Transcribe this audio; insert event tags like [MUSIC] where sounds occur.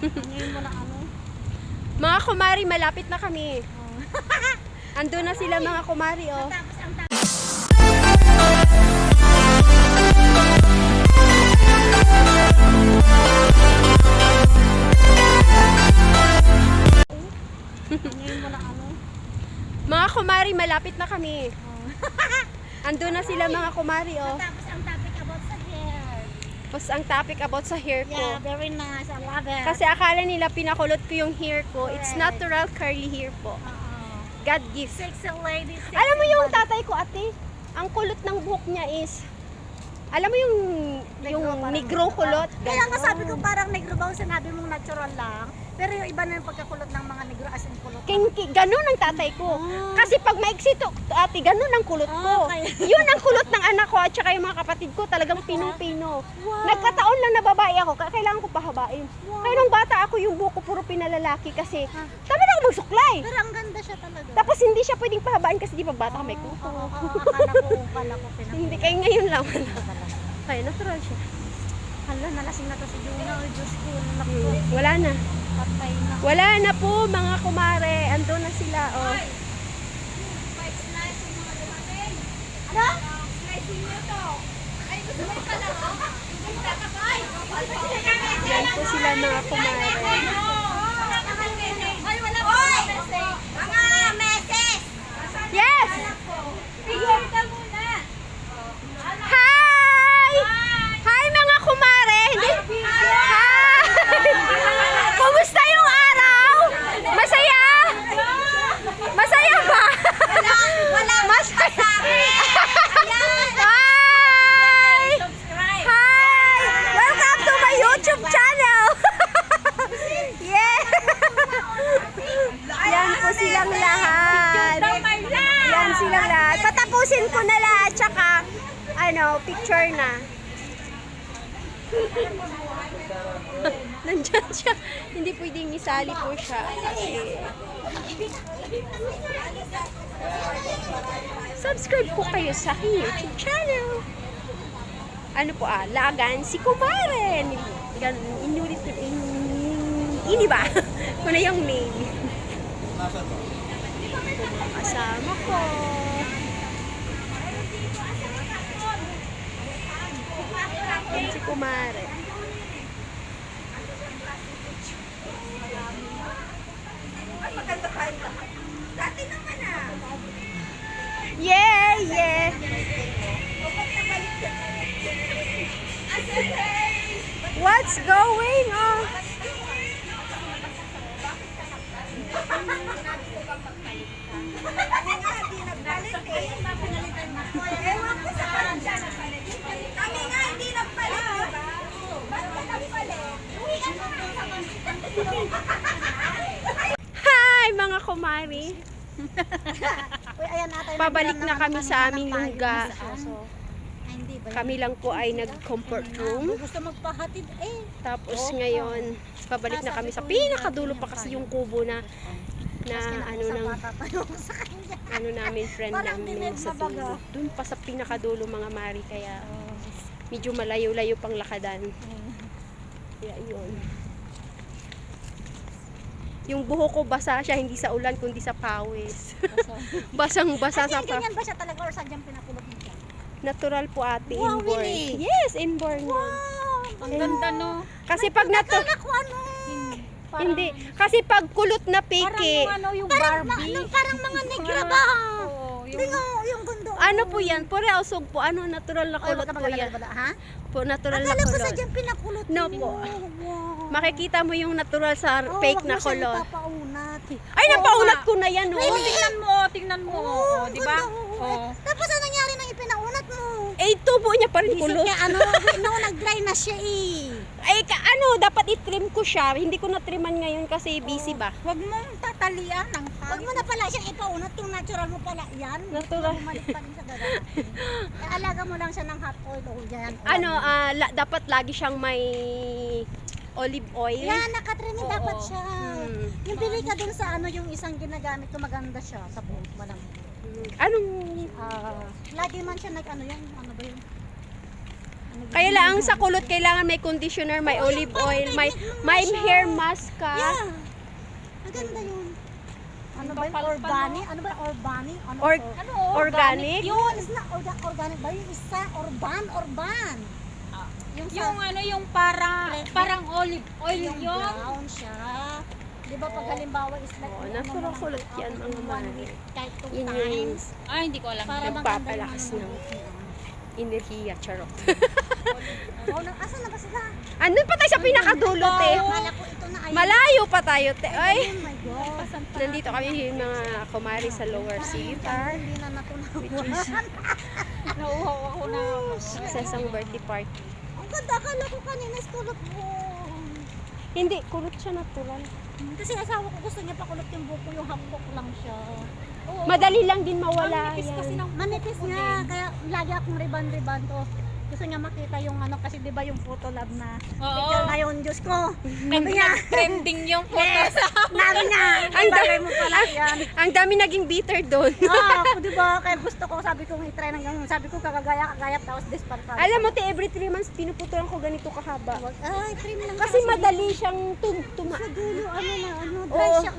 Ngayon mo na ano. Mga kumari, malapit na kami. Oh. Ando na sila mga kumari, oh. Tapos ang Ngayon mo na ano. Mga kumari, malapit na kami. Oh. [LAUGHS] Ando na sila mga kumari, oh. Tapos ang topic about sa hair. Tapos ang topic about sa hair ko. Yeah, very nice. I love it. Kasi akala nila pinakulot ko yung hair ko. It's Correct. natural curly hair po. Oo. God gift. Sexy lady. Sexy Alam mo yung tatay ko, ate? Ang kulot ng buhok niya is, alam mo yung, yung parang- negro kulot? Kaya nga sabi ko parang negro ba sinabi mong natural lang. Pero yung iba na yung pagkakulot ng mga negro as in kulot. Kinki, ganun ang tatay ko. Ah. Kasi pag maiksi to, ate, ganun ang kulot ko. Ah, kaya- [LAUGHS] Yun ang kulot ng anak ko at saka yung mga kapatid ko, talagang pinong-pino. Wow. Nagkataon lang na babae ako, ka- kailangan ko pahabain. Wow. Kaya nung bata ako, yung buhok ko puro pinalalaki kasi Ah. tama na ako magsuklay. Pero ang ganda siya talaga. Tapos hindi siya pwedeng pahabain kasi di pa bata ka may Oo, kuko. oo, oo, akala ko, akala ko [LAUGHS] Hindi, kaya ngayon lang. Kaya natural siya. Hala, nalasing na to si Juna. Oh, Diyos ko, naku, Hmm, Wala na. patay na. Wala na po mga kumare. Ando na sila. Oh. Ano? Yan po sila mga kumare. Mga meses! Yes! Hi! Hi mga kumare! Hindi. Hi! Kumusta yung araw? Masaya? Masaya ba? Wala Masaya. Hi! Subscribe! Hi! Welcome to my YouTube channel! yeah! Yan po silang lahat. Yan silang lahat. Patapusin ko na lahat. Tsaka, ano, picture na. Nandyan siya. Hindi pwedeng isali po siya. Subscribe po kayo sa aking YouTube channel. Ano po ah, lagan si Kumare. Gan, inulit, in, ini ba? Kung [LAUGHS] na yung name. Kasama ko. Yan si Kumare. Yeah, yeah. What's going on? Kami nga hindi nagpalit, di ba? Ba't ka nagpalit? Uwian mo na sa Hi, mga kumari. Uy, ayan yung Pabalik na kami sa ng aming lugar. Kami lang po ay nag-comfort room. Gusto magpahatid eh. Tapos Oh, ngayon, pabalik na kami sa pinakadulo pa kasi yung kubo na na ano ng ano namin friend namin sa dulo. Doon pa sa pinakadulo mga mari kaya medyo malayo-layo pang lakadan. Kaya yun. Yung buhok ko basa siya hindi sa ulan kundi sa pawis. [LAUGHS] Basang-basa Ay, sa pa. ganyan ba siya talaga or sadyang pinakulot mo siya? Natural po ate Wow, inborn. really? Yes, inborn. Wow! Ang ganda no. Kasi pag natu Akala ko ano? hindi kasi pag kulot na piki, ano, yung Parang, Barbie. ano, parang mga negra ba? Oo, nga, yung gundo. Ano po yan? Pure usog po. Ano natural na kulot po yan. ha? Po natural na Akala ko kulot. sadyang pinakulot No po. Wow. Makikita mo yung natural sa Oh, fake na kulot. ipapaunat. Ay, napaulat ko na yan, oh. Oo, tingnan mo, tingnan mo. Ang di ba? Oo. Tapos ano nangyari nang ipinaunat mo? Eh, tubo niya pa rin Isip kulot. niya, ano, [LAUGHS] no, nag-dry na siya eh. Ay, ka, ano, dapat i-trim ko siya. Hindi ko na-triman ngayon kasi busy ba. Huwag mong tatalian ng Huwag mo na pala siyang ipaunat yung natural mo pala yan. Natural. Bumalik pa rin sa gagawin. Alaga mo lang siya ng hot oil o yan. Ano, ah, la- dapat lagi siyang may olive oil. Yan, nakatrinig Oo. dapat siya. Hmm. Yung bili ka dun sa ano, yung isang ginagamit ko, maganda siya sa buhok. Malang. Anong, Ah, lagi man siya nag ano yan, ano ba yun? Kaya lang sa kulot kailangan may conditioner, may olive oil, may may hair mask ka. Yeah. Maganda yun. Ano ba yung organic? Ano ba yung organic? Ano Or? Ano? organic? Yun, is na orga, organic ba? Yung isa, urban, urban. Yung, sa, Yung ano, yung parang, Red- parang olive oil yung yun. brown siya. Di ba pag halimbawa is like, Oo, ano nakulot-kulot naman, yan, in mga kahit two Yun yung times. Ah, hindi ko alam. Para yung ng- enerhiya, charot. [LAUGHS] [LAUGHS] [LAUGHS] Oh, na, asan na ba sila? Andun pa tayo sa pinakadulo, te. Akala ko ito na ay. Malayo pa tayo, te. Ay, Oh my God. [LAUGHS] nandito kami yung mga kumari sa lower seater. Hindi na natunawan. Which is [LAUGHS] Nauhaw ako na. success ang birthday party. Ang ganda, akala ko kanina is kulot mo. Hindi, kulot siya natural. Hmm, Kasi asawa ko gusto niya pakulot yung buko, yung hapok lang siya. Oo. Madali lang din mawala Manipis kasi yan. ng Manipis nga, kaya lagi akong riban-riban to. Gusto niya makita yung ano, kasi di ba yung photo lab na Oo. picture na yun, Diyos ko. Sabi niya, Trending yung [LAUGHS] photos. nabi niya, [LAUGHS] Ang ang bagay mo pala yan. Ang dami naging bitter doon. Ako [LAUGHS] di ba, kaya gusto ko, sabi ko, i-try ng ganun. Sabi ko, kakagaya, kagayap, tapos disparpal. Alam mo, te, every 3 months pinuputulan ko ganito kahaba. Ay, trim lang. Kasi madali siyang tum tuma. Sa dulo, ano na, ano, dry Oo. siya.